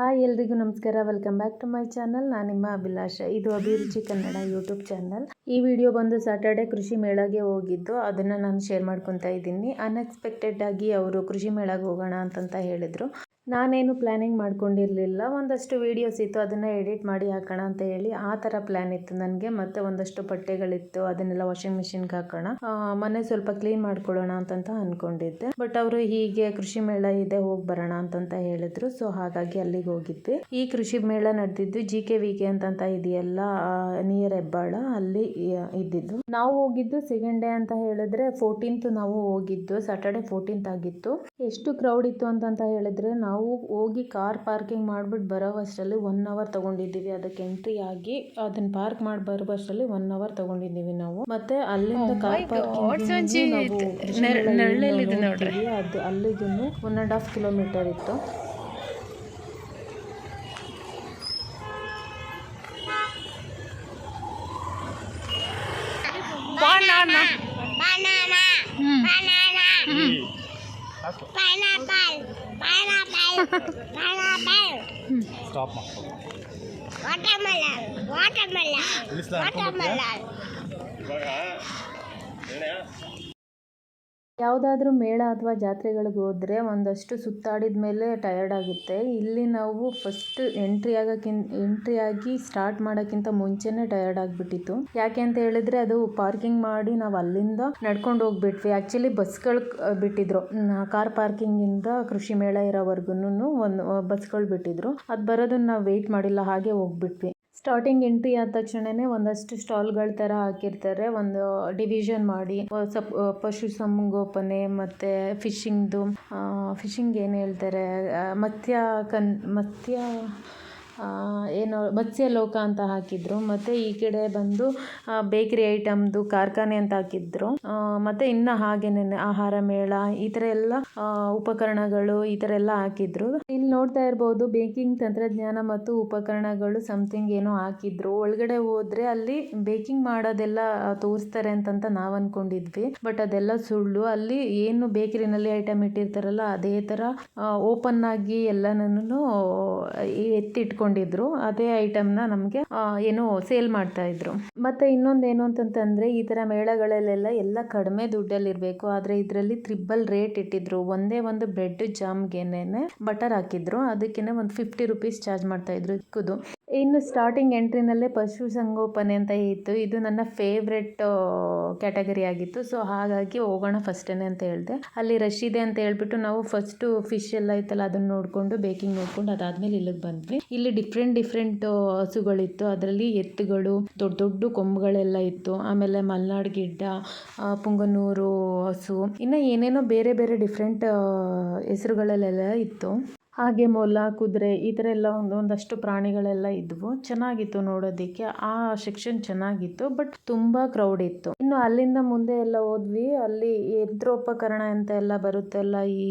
Hi ಎಲ್ರಿಗೂ ನಮಸ್ಕಾರ. Welcome back to my channel ನಾನು ನಿಮ್ಮ ಅಭಿಲಾಷ. ಇದು ಅಭಿರುಚಿ ಕನ್ನಡ ಯೂಟ್ಯೂಬ್ ಚಾನಲ್ ಈ ವಿಡಿಯೋ ಬಂದು ಸಾಟರ್ಡೆ ಕೃಷಿ ಮೇಳಗೆ ಹೋಗಿದ್ದು, ಅದನ್ನು ನಾನು ಶೇರ್ ಮಾಡ್ಕೊತಾ ಇದ್ದೀನಿ. ಅನ್ಎಕ್ಸ್ಪೆಕ್ಟೆಡ್ ಆಗಿ ಅವರು ಕೃಷಿ ಮೇಳಗೆ ಹೋಗೋಣ ಅಂತಂತ ಹೇಳಿದರು. ನಾನೇನು ಪ್ಲ್ಯಾನಿಂಗ್ ಮಾಡ್ಕೊಂಡಿರಲಿಲ್ಲ. ಒಂದಷ್ಟು ವೀಡಿಯೋಸ್ ಇತ್ತು, ಅದನ್ನು ಎಡಿಟ್ ಮಾಡಿ ಹಾಕೋಣ ಅಂತ ಹೇಳಿ ಆ ಥರ ಪ್ಲ್ಯಾನ್ ಇತ್ತು ನನಗೆ. ಮತ್ತು ಒಂದಷ್ಟು ಬಟ್ಟೆಗಳಿತ್ತು, ಅದನ್ನೆಲ್ಲ ವಾಷಿಂಗ್ ಮಿಷಿನ್ಗೆ ಹಾಕೋಣ. ಮನೆ ಸ್ವಲ್ಪ ಕ್ಲೀನ್ ಮಾಡ್ಕೊಳ್ಳೋಣ ಅಂತಂತ ಅಂದ್ಕೊಂಡಿದ್ದೆ ಬಟ್ ಅವರು ಹೀಗೆ ಕೃಷಿ ಮೇಳ ಇದೆ, ಹೋಗಿ ಬರೋಣ ಅಂತಂತ ಹೇಳಿದ್ರು. ಸೊ, ಹಾಗಾಗಿ ಅಲ್ಲಿಗೆ ಹೋಗಿದ್ದೆ ಈ ಕೃಷಿ ಮೇಳ ನಡೆದಿದ್ದು ಜಿ ಕೆ ವಿ ಕೆ ಅಂತಂತ ಇದೆಯಲ್ಲ ನಿಯರ್ ಹೆಬ್ಬಾಳ, ಅಲ್ಲಿ ಇದ್ದಿದ್ದು. ನಾವು ಹೋಗಿದ್ದು ಸೆಕೆಂಡ್ ಡೇ ಅಂತ ಹೇಳಿದ್ರೆ ಫೋರ್ಟೀನ್ತ್ ನಾವು ಹೋಗಿದ್ದು. ಸಾಟರ್ಡೆ ಫೋರ್ಟೀನ್ತ್ ಆಗಿತ್ತು. ಎಷ್ಟು ಕ್ರೌಡ್ ಇತ್ತು ಅಂತಂತ ಹೇಳಿದ್ರೆ ನಾವು ಹೋಗಿ ಕಾರ್ ಪಾರ್ಕಿಂಗ್ ಮಾಡ್ಬಿಟ್ಟು ಬರೋವಷ್ಟರಲ್ಲಿ ಒನ್ ಅವರ್ ತಗೊಂಡಿದ್ದೀವಿ. ಅದಕ್ಕೆ ಎಂಟ್ರಿ ಆಗಿ ಅದನ್ನ ಪಾರ್ಕ್ ಮಾಡಿ ಬರುವಷ್ಟರಲ್ಲಿ ಒನ್ ಅವರ್ ತಗೊಂಡಿದ್ದೀವಿ ನಾವು. ಮತ್ತೆ ಅಲ್ಲಿಂದ ಕಾರ್ ಪಾರ್ಕಿಂಗ್ ಅದು ಅಲ್ಲಿಗೂ ಒನ್ ಅಂಡ್ ಹಾಫ್ ಕಿಲೋಮೀಟರ್ ಇತ್ತು. Banana. banana. banana. pineapple, pineapple, pineapple. Stop. Watermelon, watermelon, watermelon. ಯಾವುದಾದ್ರೂ ಮೇಳ ಅಥವಾ ಜಾತ್ರೆಗಳಿಗೆ ಹೋದ್ರೆ ಒಂದಷ್ಟು ಸುತ್ತಾಡಿದ ಮೇಲೆ ಟಯರ್ಡ್ ಆಗುತ್ತೆ. ಇಲ್ಲಿ ನಾವು ಫಸ್ಟ್ ಎಂಟ್ರಿ ಆಗೋಕ್ಕಿಂತ ಎಂಟ್ರಿ ಆಗಿ ಸ್ಟಾರ್ಟ್ ಮಾಡೋಕ್ಕಿಂತ ಮುಂಚೆನೇ ಟಯರ್ಡ್ ಆಗಿಬಿಟ್ಟಿತ್ತು. ಯಾಕೆ ಅಂತ ಹೇಳಿದ್ರೆ ಅದು ಪಾರ್ಕಿಂಗ್ ಮಾಡಿ ನಾವು ಅಲ್ಲಿಂದ ನಡ್ಕೊಂಡು ಹೋಗ್ಬಿಟ್ವಿ. ಆ್ಯಕ್ಚುಲಿ ಬಸ್ಗಳು ಬಿಟ್ಟಿದ್ರು. ಕಾರ್ ಪಾರ್ಕಿಂಗಿಂದ ಕೃಷಿ ಮೇಳ ಇರೋವರೆಗೂ ಒಂದು, ಬಸ್ಗಳು ಬಿಟ್ಟಿದ್ರು. ಅದು ಬರೋದನ್ನ ನಾವು ವೆಯ್ಟ್ ಮಾಡಿಲ್ಲ ಹಾಗೆ ಹೋಗ್ಬಿಟ್ವಿ. ಸ್ಟಾರ್ಟಿಂಗ್ ಎಂಟ್ರಿ ಆದ ತಕ್ಷಣನೇ ಒಂದಷ್ಟು ಸ್ಟಾಲ್ಗಳ ಥರ ಹಾಕಿರ್ತಾರೆ. ಒಂದು ಡಿವಿಷನ್ ಮಾಡಿ ಸಪ್ ಅಹ್ ಪಶು ಸಂಗೋಪನೆ ಮತ್ತು ಫಿಶಿಂಗ್ದು ಫಿಶಿಂಗ್ ಏನು ಹೇಳ್ತಾರೆ ಮತ್ಯ ಕನ್ ಮತ್ಸ್ಯ ಅಹ್ ಏನು ಮತ್ಸ್ಯ ಲೋಕ ಅಂತ ಹಾಕಿದ್ರು. ಮತ್ತೆ ಈ ಕಡೆ ಬಂದು ಬೇಕರಿ ಐಟಮ್ದು ಕಾರ್ಖಾನೆ ಅಂತ ಹಾಕಿದ್ರು. ಮತ್ತೆ ಇನ್ನ ಹಾಗೇನೆ ಆಹಾರ ಮೇಳ, ಈ ತರ ಎಲ್ಲ ಉಪಕರಣಗಳು ಈ ತರ ಎಲ್ಲ ಹಾಕಿದ್ರು. ಇಲ್ಲಿ ನೋಡ್ತಾ ಇರ್ಬೋದು, ಬೇಕಿಂಗ್ ತಂತ್ರಜ್ಞಾನ ಮತ್ತು ಉಪಕರಣಗಳು ಸಮಥಿಂಗ್ ಏನೋ ಹಾಕಿದ್ರು. ಒಳಗಡೆ ಹೋದ್ರೆ ಅಲ್ಲಿ ಬೇಕಿಂಗ್ ಮಾಡೋದೆಲ್ಲ ತೋರಿಸ್ತಾರೆ ಅಂತಂತ ನಾವು ಅನ್ಕೊಂಡಿದ್ವಿ. ಬಟ್ ಅದೆಲ್ಲ ಸುಳ್ಳು. ಅಲ್ಲಿ ಏನು ಬೇಕರಿನಲ್ಲಿ ಐಟಮ್ ಇಟ್ಟಿರ್ತಾರಲ್ಲ, ಅದೇ ತರ ಓಪನ್ ಆಗಿ ಎಲ್ಲನೂ ಎತ್ತಿಟ್ಕೊಂಡಿದ್ರು ಅದೇ ಐಟಮ್ನ ನಮಗೆ ಏನು ಸೇಲ್ ಮಾಡ್ತಾ ಇದ್ರು. ಮತ್ತೆ ಇನ್ನೊಂದು ಏನು ಅಂತಂತಂದ್ರೆ, ಈ ತರ ಮೇಳಗಳಲ್ಲೆಲ್ಲ ಎಲ್ಲ ಕಡಿಮೆ ದುಡ್ಡಲ್ಲಿ ಇರಬೇಕು. ಆದ್ರೆ ಇದರಲ್ಲಿ ತ್ರಿಬಲ್ ರೇಟ್ ಇಟ್ಟಿದ್ರು. ಒಂದೇ ಒಂದು ಬ್ರೆಡ್ ಜಾಮ್ಗೆನೆ ಬಟರ್ ಹಾಕಿದ್ರು. ಅದಕ್ಕೇನೆ ಒಂದು ಫಿಫ್ಟಿ ರುಪೀಸ್ ಚಾರ್ಜ್ ಮಾಡ್ತಾ ಇದ್ರು. ಚಿಕ್ಕದು ಇನ್ನು ಸ್ಟಾರ್ಟಿಂಗ್ ಎಂಟ್ರಿನಲ್ಲೇ ಪಶು ಸಂಗೋಪನೆ ಅಂತ ಇತ್ತು. ಇದು ನನ್ನ ಫೇವ್ರೆಟ್ ಕ್ಯಾಟಗರಿ ಆಗಿತ್ತು. ಸೊ ಹಾಗಾಗಿ ಹೋಗೋಣ ಫಸ್ಟೇನೆ ಅಂತ ಹೇಳಿದೆ. ಅಲ್ಲಿ ರಶ್ ಇದೆ ಅಂತ ಹೇಳ್ಬಿಟ್ಟು ನಾವು ಫಸ್ಟು ಫಿಶ್ ಎಲ್ಲ ಇತ್ತಲ್ಲ ಅದನ್ನು ನೋಡಿಕೊಂಡು ಬೇಕಿಂಗ್ ನೋಡ್ಕೊಂಡು ಅದಾದಮೇಲೆ ಇಲ್ಲಿಗೆ ಬಂದ್ವಿ. ಇಲ್ಲಿ ಡಿಫ್ರೆಂಟ್ ಡಿಫ್ರೆಂಟ್ ಹಸುಗಳಿತ್ತು. ಅದರಲ್ಲಿ ಎತ್ತುಗಳು, ದೊಡ್ಡ ದೊಡ್ಡ ಕೊಂಬುಗಳೆಲ್ಲ ಇತ್ತು. ಆಮೇಲೆ ಮಲ್ನಾಡ್ ಗಿಡ್ಡ ಪುಂಗನೂರು ಹಸು. ಇನ್ನು ಏನೇನೋ ಬೇರೆ ಬೇರೆ ಡಿಫ್ರೆಂಟ್ ಹೆಸರುಗಳಲ್ಲೆಲ್ಲ ಇತ್ತು. ಹಾಗೆ ಮೊಲ, ಕುದುರೆ ಈ ಥರ ಎಲ್ಲ ಒಂದು ಒಂದಷ್ಟು ಪ್ರಾಣಿಗಳೆಲ್ಲ ಇದ್ವು. ಚೆನ್ನಾಗಿತ್ತು ನೋಡೋದಕ್ಕೆ. ಆ ಸೆಕ್ಷನ್ ಚೆನ್ನಾಗಿತ್ತು ಬಟ್ ತುಂಬಾ ಕ್ರೌಡ್ ಇತ್ತು. ಇನ್ನು ಅಲ್ಲಿಂದ ಮುಂದೆ ಎಲ್ಲ ಹೋದ್ವಿ. ಅಲ್ಲಿ ಯಂತ್ರೋಪಕರಣ ಅಂತ ಎಲ್ಲ ಬರುತ್ತಲ್ಲ, ಈ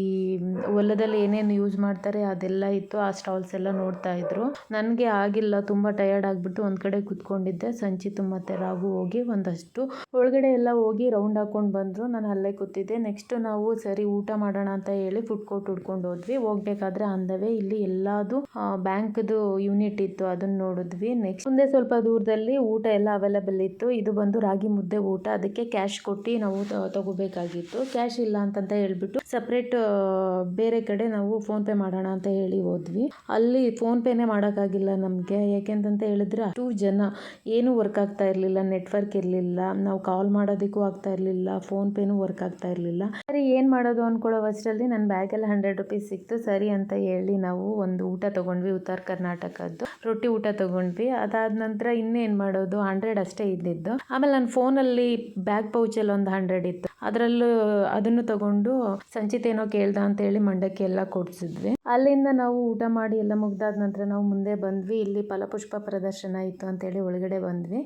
ಹೊಲದಲ್ಲಿ ಏನೇನು ಯೂಸ್ ಮಾಡ್ತಾರೆ ಅದೆಲ್ಲ ಇತ್ತು. ಆ ಸ್ಟಾಲ್ಸ್ ಎಲ್ಲ ನೋಡ್ತಾ ಇದ್ರು. ನನಗೆ ಆಗಿಲ್ಲ, ತುಂಬಾ ಟಯರ್ಡ್ ಆಗಿಬಿಟ್ಟು ಒಂದು ಕಡೆ ಕುತ್ಕೊಂಡಿದ್ದೆ. ಸಂಚಿತು ಮತ್ತೆ ರಾಘು ಹೋಗಿ ಒಂದಷ್ಟು. ಒಳಗಡೆ ಎಲ್ಲ ಹೋಗಿ ರೌಂಡ್ ಹಾಕೊಂಡು ಬಂದರು. ನಾನು ಅಲ್ಲೇ ಕೂತಿದ್ದೆ. ನೆಕ್ಸ್ಟ್ ನಾವು ಸರಿ ಊಟ ಮಾಡೋಣ ಅಂತ ಹೇಳಿ ಫುಡ್ ಕೋರ್ಟ್ ಹುಡ್ಕೊಂಡು ಹೋದ್ವಿ. ಹೋಗ್ಬೇಕಾದ್ರೆ ಅಂದವೇ ಇಲ್ಲಿ ಎಲ್ಲಾದು ಬ್ಯಾಂಕ್ದು ಯೂನಿಟ್ ಇತ್ತು, ಅದನ್ನ ನೋಡಿದ್ವಿ. ನೆಕ್ಸ್ಟ್ ಮುಂದೆ ಸ್ವಲ್ಪ ದೂರದಲ್ಲಿ ಊಟ ಎಲ್ಲ ಅವೈಲೇಬಲ್ ಇತ್ತು. ಇದು ಬಂದು ರಾಗಿ ಮುದ್ದೆ ಊಟ. ಅದಕ್ಕೆ ಕ್ಯಾಶ್ ಕೊಟ್ಟು ನಾವು ತಗೋಬೇಕಾಗಿತ್ತು. ಕ್ಯಾಶ್ ಇಲ್ಲ ಅಂತಂತ ಹೇಳ್ಬಿಟ್ಟು ಸಪ್ರೇಟ್ ಬೇರೆ ಕಡೆ ನಾವು ಫೋನ್ ಪೇ ಮಾಡೋಣ ಅಂತ ಹೇಳಿ ಹೋದ್ವಿ. ಅಲ್ಲಿ ಫೋನ್ ಪೇನೆ ಮಾಡೋಕ್ಕಾಗಿಲ್ಲ ನಮಗೆ. ಯಾಕೆಂತಂತ ಹೇಳಿದ್ರೆ ಅಷ್ಟು ಜನ ಏನು ವರ್ಕ್ ಆಗ್ತಾ ಇರಲಿಲ್ಲ ನೆಟ್ವರ್ಕ್ ಇರಲಿಲ್ಲ, ನಾವು ಕಾಲ್ ಮಾಡೋದಕ್ಕೂ ಆಗ್ತಾ ಇರಲಿಲ್ಲ ಫೋನ್ ಪೇನು ವರ್ಕ್ ಆಗ್ತಾ ಇರಲಿಲ್ಲ. ಸರಿ, ಏನು ಮಾಡೋದು ಅನ್ಕೊಳ್ಳೋ ಅಷ್ಟರಲ್ಲಿ ನನ್ನ ಬ್ಯಾಗಲ್ಲಿ ಹಂಡ್ರೆಡ್ ರುಪೀಸ್ ಸಿಕ್ತು. ಸರಿ ಅಂತ ನಾವು ಒಂದು ಊಟ ತಗೊಂಡ್ವಿ ಉತ್ತರ ಕರ್ನಾಟಕದ್ದು. ರೊಟ್ಟಿ ಊಟ ತಗೊಂಡ್ವಿ. ಅದಾದ ನಂತರ ಇನ್ನೇನು ಮಾಡೋದು? ಹಂಡ್ರೆಡ್ ಅಷ್ಟೇ ಇದ್ದಿದ್ದು. ಆಮೇಲೆ ನನ್ನ ಫೋನಲ್ಲಿ ಬ್ಯಾಗ್ ಪೌಚಲ್ಲಿ ಒಂದು ಹಂಡ್ರೆಡ್ ಇತ್ತು. ಅದರಲ್ಲೂ ಅದನ್ನು ತಗೊಂಡು ಸಂಚಿತ ಏನೋ ಕೇಳ್ದ ಅಂತ ಹೇಳಿ ಮಂಡಕ್ಕಿ ಎಲ್ಲ ಕೊಡ್ಸಿದ್ವಿ. ಅಲ್ಲಿಂದ ನಾವು ಊಟ ಮಾಡಿ ಎಲ್ಲ ಮುಗ್ದಾದ ನಂತರ ನಾವು ಮುಂದೆ ಬಂದ್ವಿ. ಇಲ್ಲಿ ಫಲಪುಷ್ಪ ಪ್ರದರ್ಶನ ಇತ್ತು ಅಂತೇಳಿ ಒಳಗಡೆ ಬಂದ್ವಿ.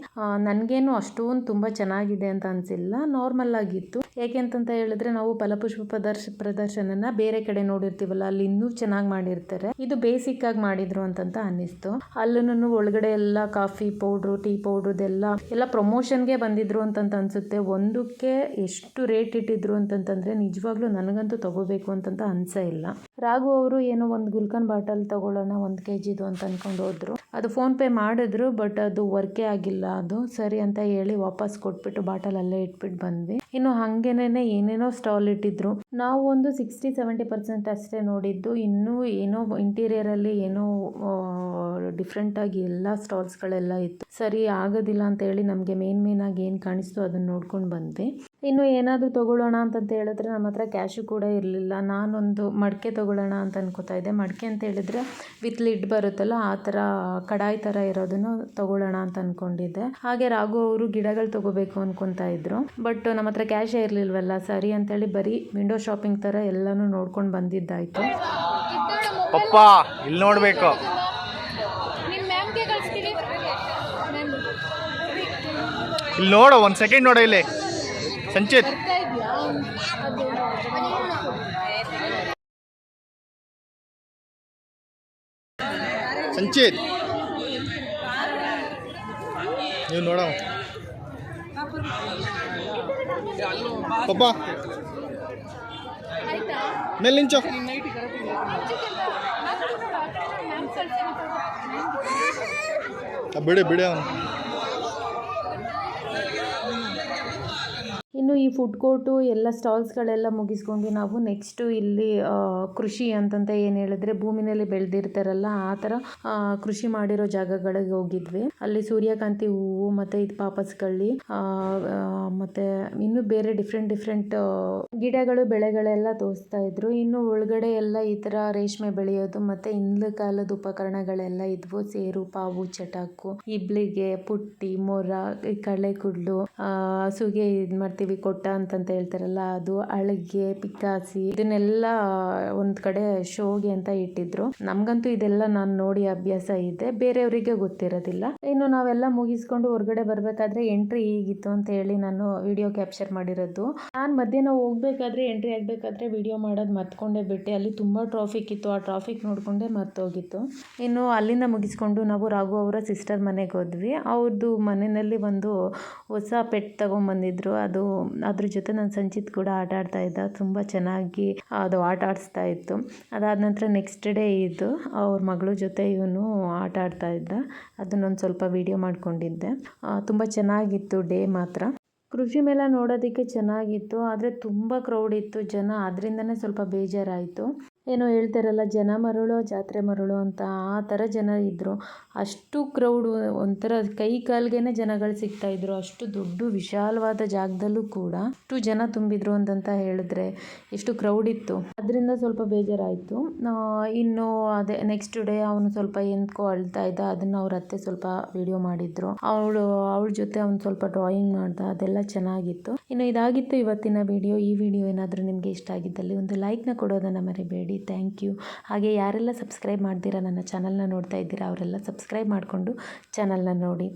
ನನಗೇನು ಅಷ್ಟೊಂದು ತುಂಬ ಚೆನ್ನಾಗಿದೆ ಅಂತ ಅನಿಸಿಲ್ಲ. ನಾರ್ಮಲ್ ಆಗಿತ್ತು. ಯಾಕೆ ಅಂತ ಹೇಳಿದ್ರೆ ನಾವು ಫಲಪುಷ್ಪ ಪ್ರದರ್ಶ, ಪ್ರದರ್ಶನನ ಬೇರೆ ಕಡೆ ನೋಡಿರ್ತೀವಲ್ಲ, ಅಲ್ಲಿ ಇನ್ನೂ ಚೆನ್ನಾಗಿ ಮಾಡಿರ್ತಾರೆ. ಇದು ಬೇಸಿಕ್ ಆಗಿ ಮಾಡಿದ್ರು ಅಂತಂತ ಅನ್ನಿಸ್ತು. ಅಲ್ಲೂ ಒಳಗಡೆ ಎಲ್ಲ ಕಾಫಿ ಪೌಡ್ರು ಟೀ ಪೌಡ್ರದೆಲ್ಲ ಎಲ್ಲ ಪ್ರಮೋಷನ್ಗೆ ಬಂದಿದ್ರು ಅಂತಂತ ಅನ್ಸುತ್ತೆ. ಒಂದಕ್ಕೆ ಎಷ್ಟು ರೇಟ್ ಇಟ್ಟಿದ್ರು ಅಂತಂತಂದ್ರೆ ನಿಜವಾಗ್ಲೂ ನನಗಂತೂ ತಗೋಬೇಕು ಅಂತಂತ ಅನ್ಸೇ ಇಲ್ಲ. ರಾಘು ಅವರು ಏನೋ ಒಂದು ಗುಲ್ಕನ್ ಬಾಟಲ್ ತಗೊಳ್ಳೋಣ ಒಂದು ಕೆ ಜಿದು ಅಂತ ಅಂದ್ಕೊಂಡು ಹೋದ್ರು. ಅದು ಫೋನ್ ಪೇ ಮಾಡಿದ್ರು, ಬಟ್ ಅದು ವರ್ಕೇ ಆಗಿಲ್ಲ ಅದು. ಸರಿ ಅಂತ ಹೇಳಿ ವಾಪಸ್ ಕೊಟ್ಬಿಟ್ಟು ಬಾಟಲ್ ಅಲ್ಲೇ ಇಟ್ಬಿಟ್ಟು ಬಂದ್ವಿ. ಇನ್ನು ಹಾಗೇನೇನೆ ಏನೇನೋ ಸ್ಟಾಲ್ ಇಟ್ಟಿದ್ರು. ನಾವು ಒಂದು ಸಿಕ್ಸ್ಟಿ ಸೆವೆಂಟಿ ಪರ್ಸೆಂಟ್ ಅಷ್ಟೇ ನೋಡಿದ್ದು. ಇನ್ನೂ ಏನೋ ಇಂಟೀರಿಯರಲ್ಲಿ ಏನೋ ಡಿಫ್ರೆಂಟಾಗಿ ಎಲ್ಲ ಸ್ಟಾಲ್ಸ್ಗಳೆಲ್ಲ ಇತ್ತು. ಸರಿ, ಆಗೋದಿಲ್ಲ ಅಂತ ಹೇಳಿ ನಮಗೆ ಮೇನ್ ಮೇನ್ ಆಗಿ ಏನು ಕಾಣಿಸ್ತು ಅದನ್ನ ನೋಡ್ಕೊಂಡು ಬಂದ್ವಿ. ಇನ್ನು ಏನಾದರೂ ತೊಗೊಳ್ಳೋಣ ಅಂತಂತ ಹೇಳಿದ್ರೆ ನಮ್ಮ ಹತ್ರ ಕ್ಯಾಶು ಕೂಡ ಇರಲಿಲ್ಲ. ನಾನೊಂದು ಮಡಿಕೆ ತೊಗೊಳ್ಳೋಣ ಅಂತ ಅನ್ಕೋತಾ ಇದ್ದೆ. ಮಡಿಕೆ ಅಂತ ಹೇಳಿದ್ರೆ ವಿತ್ ಲಿಡ್ ಬರುತ್ತಲ್ಲ ಆ ಥರ ಕಡಾಯಿ ಥರ ಇರೋದನ್ನು ತೊಗೊಳ್ಳೋಣ ಅಂತ ಅಂದ್ಕೊಂಡಿದ್ದೆ ಹಾಗೆ ರಾಘು ಅವರು ಗಿಡಗಳು ತೊಗೋಬೇಕು ಅನ್ಕೊತಾ ಇದ್ರು. ಬಟ್ ನಮ್ಮ ಹತ್ರ ಕ್ಯಾಶೇ ಇರಲಿಲ್ವಲ್ಲ ಸರಿ ಅಂತೇಳಿ ಬರೀ ವಿಂಡೋ ಶಾಪಿಂಗ್ ಥರ ಎಲ್ಲನೂ ನೋಡ್ಕೊಂಡು ಬಂದಿದ್ದಾಯಿತು. ಪಪ್ಪ ಇಲ್ಲಿ ನೋಡಬೇಕು. ಇಲ್ಲಿ ನೋಡು ಒಂದು ಸೆಕೆಂಡ್ ನೋಡು ಇಲ್ಲಿ. ಸಂಚಿತ್. ಸಂಚಿತ್. ನೀವು ನೋಡ ಮೇಲೆ ನಿಂಚು ಬಿಡಿ ಬಿಡಿ ಅವನು. ಇನ್ನು ಈ ಫುಡ್ ಕೋರ್ಟು ಎಲ್ಲ ಸ್ಟಾಲ್ಸ್ಗಳೆಲ್ಲ ಮುಗಿಸ್ಕೊಂಡು ನಾವು ನೆಕ್ಸ್ಟು ಇಲ್ಲಿ ಕೃಷಿ ಅಂತಂತ ಏನು ಹೇಳಿದ್ರೆ ಭೂಮಿನಲ್ಲಿ ಬೆಳೆದಿರ್ತಾರಲ್ಲ ಆ ಥರ ಕೃಷಿ ಮಾಡಿರೋ ಜಾಗಗಳಿಗೆ ಹೋಗಿದ್ವಿ. ಅಲ್ಲಿ ಸೂರ್ಯಕಾಂತಿ ಹೂವು ಮತ್ತು ಇದು ಪಾಪಸ್ಕಳ್ಳಿ ಮತ್ತು ಇನ್ನು ಬೇರೆ ಡಿಫ್ರೆಂಟ್ ಡಿಫ್ರೆಂಟ್ ಗಿಡಗಳು ಬೆಳೆಗಳೆಲ್ಲ ತೋರಿಸ್ತಾ ಇದ್ರು. ಇನ್ನು ಒಳಗಡೆ ಎಲ್ಲ ಈ ಥರ ರೇಷ್ಮೆ ಬೆಳೆಯೋದು ಮತ್ತೆ ಹಿಂದಿನ ಕಾಲದ ಉಪಕರಣಗಳೆಲ್ಲ ಇದ್ವು. ಸೇರು ಪಾವು ಚಟಾಕು ಇಬ್ಳಿಗೆ ಪುಟ್ಟಿ ಮೊರ ಕಳೆ ಕುಡ್ಲು ಆ, ಹಸುಗೆ ಇದು ಮಾಡ್ತೀವಿ ಕೊಟ್ಟ ಅಂತಂತ ಹೇಳ್ತಾರಲ್ಲ, ಅದು ಅಳಗೆ ಪಿಕಾಸಿ ಇದನ್ನೆಲ್ಲ ಒಂದ್ ಕಡೆ ಶೋಗೆ ಅಂತ ಇಟ್ಟಿದ್ರು. ನಮ್ಗಂತೂ ಇದೆಲ್ಲ ನಾನು ನೋಡಿ ಅಭ್ಯಾಸ ಇದೆ, ಬೇರೆಯವರಿಗೆ ಗೊತ್ತಿರೋದಿಲ್ಲ. ಇನ್ನು ನಾವೆಲ್ಲ ಮುಗಿಸ್ಕೊಂಡು ಹೊರಗಡೆ ಬರ್ಬೇಕಾದ್ರೆ ಎಂಟ್ರಿ ಹೀಗಿತ್ತು ಅಂತ ಹೇಳಿ ನಾನು ವಿಡಿಯೋ ಕ್ಯಾಪ್ಚರ್ ಮಾಡಿರೋದು. ನಾನು ಮಧ್ಯಾಹ್ನ ಹೋಗ್ಬೇಕಾದ್ರೆ, ಎಂಟ್ರಿ ಆಗ್ಬೇಕಾದ್ರೆ ವಿಡಿಯೋ ಮಾಡೋದು ಮತ್ಕೊಂಡೆ ಬಿಟ್ಟೆ. ಅಲ್ಲಿ ತುಂಬಾ ಟ್ರಾಫಿಕ್ ಇತ್ತು, ಆ ಟ್ರಾಫಿಕ್ ನೋಡ್ಕೊಂಡೆ ಮರ್ತೋಗಿತ್ತು ಇನ್ನು ಅಲ್ಲಿಂದ ಮುಗಿಸ್ಕೊಂಡು ನಾವು ರಾಘು ಅವರ ಸಿಸ್ಟರ್ ಮನೆಗೆ ಹೋದ್ವಿ. ಅವ್ರದ್ದು ಮನೆಯಲ್ಲಿ ಒಂದು ಹೊಸ ಪೆಟ್ ತಗೊಂಬಂದಿದ್ರು, ಅದು ಅದ್ರ ಜೊತೆ ನನ್ನ ಸಂಚಿತ್ ಕೂಡ ಆಟ ಆಡ್ತಾ ಇದ್ದ. ತುಂಬ ಚೆನ್ನಾಗಿ ಅದು ಆಟ ಆಡಿಸ್ತಾ ಇತ್ತು. ಅದಾದ ನಂತರ ನೆಕ್ಸ್ಟ್ ಡೇ ಇದು ಅವ್ರ ಮಗಳ ಜೊತೆ ಇವನು ಆಟ ಆಡ್ತಾ ಇದ್ದ. ಅದನ್ನೊಂದು ಸ್ವಲ್ಪ ವಿಡಿಯೋ ಮಾಡ್ಕೊಂಡಿದ್ದೆ. ತುಂಬ ಚೆನ್ನಾಗಿತ್ತು ಡೇ ಮಾತ್ರ. ಕೃಷಿ ಮೇಳ ನೋಡೋದಕ್ಕೆ ಚೆನ್ನಾಗಿತ್ತು, ಆದರೆ ತುಂಬ ಕ್ರೌಡ್ ಇತ್ತು, ಜನ ಅದರಿಂದನೇ ಸ್ವಲ್ಪ ಬೇಜಾರಾಯಿತು. ಏನೋ ಹೇಳ್ತಾರಲ್ಲ ಜನ ಮರಳು, ಜಾತ್ರೆ ಮರಳು ಅಂತ ಆ ಥರ ಜನ ಇದ್ದರು ಅಷ್ಟು ಕ್ರೌಡು ಒಂಥರ ಕೈ ಕಾಲ್ಗೆನೆ ಜನಗಳು ಸಿಗ್ತಾ ಇದ್ರು. ಅಷ್ಟು ದೊಡ್ಡ ವಿಶಾಲವಾದ ಜಾಗದಲ್ಲೂ ಕೂಡ ಅಷ್ಟು ಜನ ತುಂಬಿದ್ರು ಅಂತಂತ ಹೇಳಿದ್ರೆ ಎಷ್ಟು ಕ್ರೌಡ್ ಇತ್ತು. ಅದರಿಂದ ಸ್ವಲ್ಪ ಬೇಜಾರಾಯಿತು. ಇನ್ನು ಅದೇ ನೆಕ್ಸ್ಟ್ ಡೇ ಅವನು ಸ್ವಲ್ಪ ಎಂದ್ಕೋ ಅಳ್ತಾ ಇದ್ದ, ಅದನ್ನು ಅವ್ರ ಅತ್ತೆ ಸ್ವಲ್ಪ ವಿಡಿಯೋ ಮಾಡಿದ್ರು. ಅವಳು, ಅವಳ ಜೊತೆ ಅವ್ನು ಸ್ವಲ್ಪ ಡ್ರಾಯಿಂಗ್ ಮಾಡ್ದ, ಅದೆಲ್ಲ ಚೆನ್ನಾಗಿತ್ತು. ಇನ್ನು ಇದಾಗಿತ್ತು ಇವತ್ತಿನ ವಿಡಿಯೋ ಈ ವಿಡಿಯೋ ಏನಾದರೂ ನಿಮಗೆ ಇಷ್ಟ ಆಗಿದ್ದಲ್ಲಿ ಒಂದು ಲೈಕ್ನ ಕೊಡೋದನ್ನು ಮರಿಬೇಡಿ. ಥ್ಯಾಂಕ್ ಯು ಹಾಗೆ ಯಾರೆಲ್ಲ ಸಬ್ಸ್ಕ್ರೈಬ್ ಮಾಡ್ತೀರಾ ನನ್ನ ಚಾನಲ್ನ ನೋಡ್ತಾ ಇದ್ದೀರಾ, ಅವರೆಲ್ಲ ಸಬ್ಸ್ಕ್ರೈಬ್ ಮಾಡಿಕೊಂಡು ಚಾನಲ್ನ ನೋಡಿ.